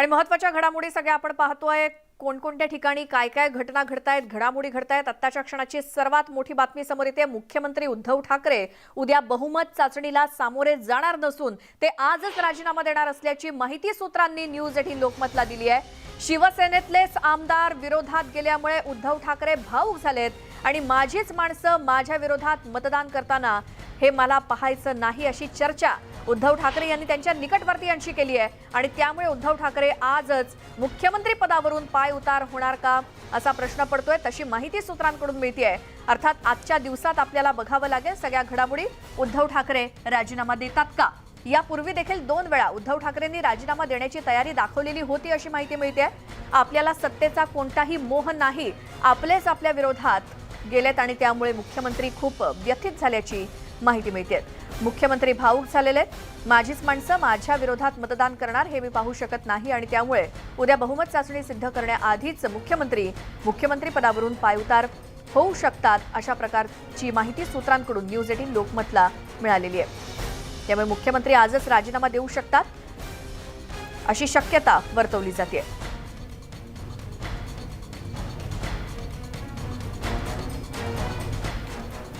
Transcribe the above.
आणि महत्त्वाच्या घडामोडी सगळ्या आपण पाहतोय. कोणकोणत्या ठिकाणी काय काय घटना घडतायत घडामोडी घडतायत आत्ताच्या क्षणाची सर्वात मोठी बातमी समोर येते. मुख्यमंत्री उद्धव ठाकरे उद्या बहुमत चाचणीला सामोरे जाणार नसून ते आजच राजीनामा देणार असल्याची माहिती सूत्रांनी न्यूज एटीन लोकमतला दिली आहे. शिवसेनेतलेच आमदार विरोधात गेल्यामुळे उद्धव ठाकरे भाऊक झालेत आणि माझीच माणसं माझ्या विरोधात मतदान करताना हे मला पाहायचं नाही अशी चर्चा उद्धव ठाकरे यांनी त्यांच्या निकटवर्तीयांशी केली आहे. आणि त्यामुळे उद्धव ठाकरे आजच मुख्यमंत्री पदावरून पाय उतार होणार का असा प्रश्न पडतोय. तशी माहिती सूत्रांकडून मिळते अर्थात आजच्या दिवसात आपल्याला बघावं लागेल सगळ्या घडामोडी उद्धव ठाकरे राजीनामा देतात का? यापूर्वी देखील दोन वेळा उद्धव ठाकरेंनी राजीनामा देण्याची तयारी दाखवलेली होती अशी माहिती मिळते आपल्याला सत्तेचा कोणताही मोह नाही. आपलेच आपल्या विरोधात गेलेत आणि त्यामुळे मुख्यमंत्री खूप व्यथित झाल्याची माहिती मिळते मुख्यमंत्री भाऊक झालेले आहेत. माझीच माणसं माझ्या विरोधात मतदान करणार हे मी पाहू शकत नाही आणि त्यामुळे उद्या बहुमत चाचणी सिद्ध करण्याआधीच मुख्यमंत्री मुख्यमंत्री पदावरून पायउतार होऊ शकतात अशा प्रकारची माहिती सूत्रांकडून न्यूज एटीन लोकमतला मिळालेली आहे. त्यामुळे मुख्यमंत्री आजच राजीनामा देऊ शकतात अशी शक्यता वर्तवली जाते